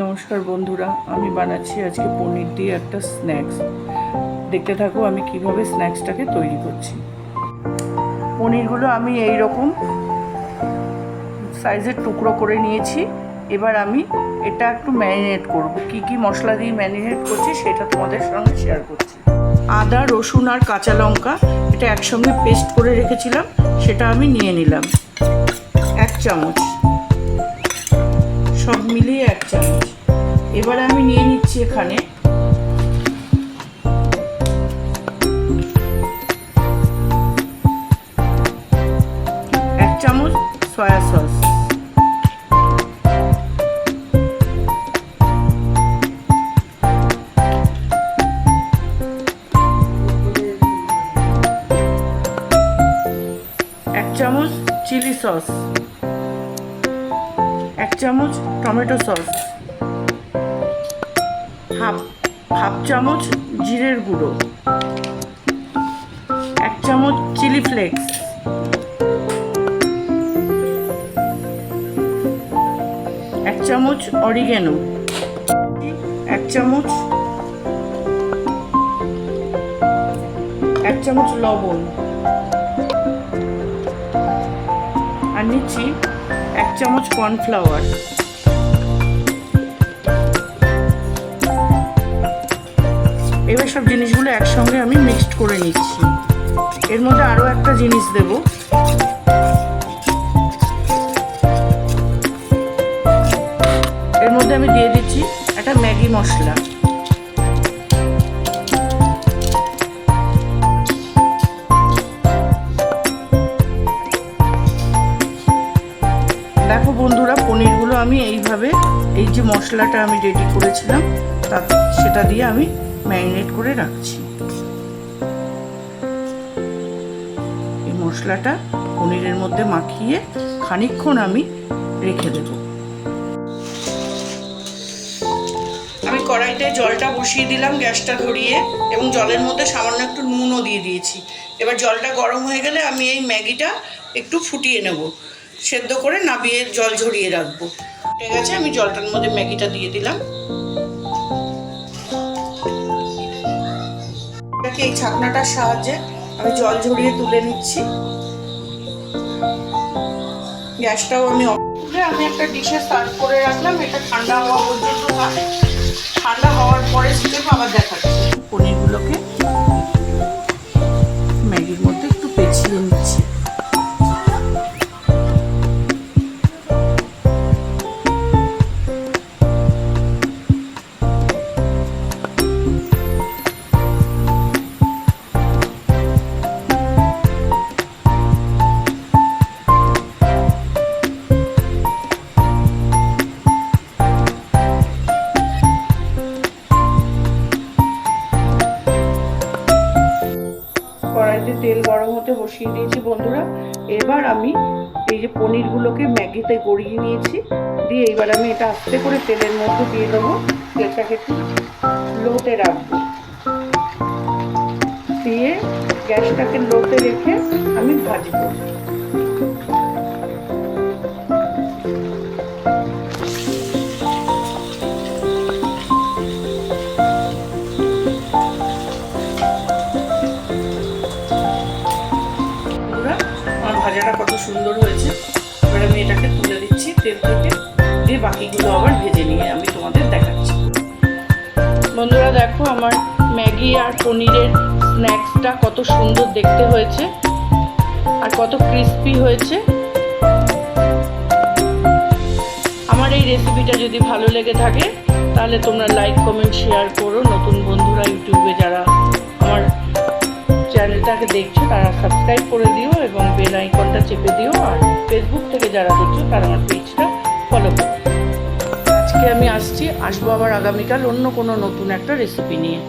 নমস্কার বন্ধুরা, আমি বানাচ্ছি আজকে পনির দিয়ে একটা স্ন্যাক্স। দেখতে থাকো আমি কীভাবে স্ন্যাক্সটাকে তৈরি করছি। পনিরগুলো আমি এই রকম সাইজের টুকরো করে নিয়েছি। এবার আমি এটা একটু ম্যারিনেট করব। কি কি মশলা দিয়ে ম্যারিনেট করছি সেটা তোমাদের সঙ্গে শেয়ার করছি। আদা, রসুন আর কাঁচা লঙ্কা, এটা একসঙ্গে পেস্ট করে রেখেছিলাম, সেটা আমি নিয়ে নিলাম। এক চামচ। সব মিলিয়ে এক চামচ। এবার আমি নিয়ে নিচ্ছি এখানে এক চামচ সয়া সস। এক চামচ চিলি সস। চামচ টমেটো সস। হাফ হাফ চামচ জিরের গুঁড়ো। এক চামচ চিলি ফ্লেক্স। এক চামচ অরিগেনো। এক চামচ এক চামচ লবণ। আর নিচ্ছি এক চামচ কর্নফ্লাওয়ার এবার সব জিনিসগুলো একসঙ্গে আমি মিক্সড করে নিচ্ছি। এর মধ্যে আরও একটা জিনিস দেব। এর মধ্যে আমি দিয়ে দিচ্ছি একটা ম্যাগি মশলা। আমি এইভাবে এই যে মশলাটা আমি রেডি করেছিলাম তা সেটা দিয়ে আমি ম্যারিনেট করে রাখছি। এই মশলাটা পনিরের মধ্যে মাখিয়ে খানিকক্ষণ আমি রেখে দেব। আমি কড়াইতে জলটা বসিয়ে দিলাম গ্যাসটা ধরিয়ে, এবং জলের মধ্যে সামান্য একটু নুনও দিয়ে দিয়েছি। এবার জলটা গরম হয়ে গেলে আমি এই ম্যাগিটা একটু ফুটিয়ে নেব। সেদ্ধ করে নাবিয়ে জল ঝরিয়ে রাখব। ঠিক আছে আমি জলটার মধ্যে ম্যাগিটা দিয়ে দিলাম। এই ছাকনাটার সাহায্যে আমি জল ঝরিয়ে তুলে নিচ্ছি। গ্যাসটাও আমি আমি একটা ডিশে সার্ভ করে রাখলাম, এটা ঠান্ডা হওয়া পর্যন্ত তেল গরম হতে বসিয়ে দিয়েছি বন্ধুরা। এবার আমি এই যে পনিরগুলোকে ম্যাগিতে গড়িয়ে নিয়েছি। দিয়ে এইবার আমি এটা আস্তে করে তেলের মধ্যে দিয়ে দেবো। তেলটাকে একটু লোতে রাখব। দিয়ে গ্যাসটাকে লোতে রেখে আমি ভাজবো। সুন্দর হয়েছে। এবার আমি এটাকে তুলে দিচ্ছি তেল থেকে। দিয়ে বাকিগুলো আবার ভেজে নিয়ে আমি তোমাদের দেখাচ্ছি। বন্ধুরা দেখো আমার ম্যাগি আর পনিরের স্ন্যাক্সটা কত সুন্দর দেখতে হয়েছে আর কত ক্রিস্পি হয়েছে। আমার এই রেসিপিটা যদি ভালো লেগে থাকে, তাহলে তোমরা লাইক, কমেন্ট, শেয়ার করো। নতুন বন্ধুরা ইউটিউবে যারা আমার চ্যানেলটাকে দেখছ, তারা সাবস্ক্রাইব করে দিও এবং বেল আইকনটা চেপে দিও। আর ফেসবুক থেকে যারা দেখছ, তারা আমার পেজটা ফলো করো। আজকে আমি আসছি, আসব আবার আগামীকাল অন্য কোনো নতুন একটা রেসিপি নিয়ে।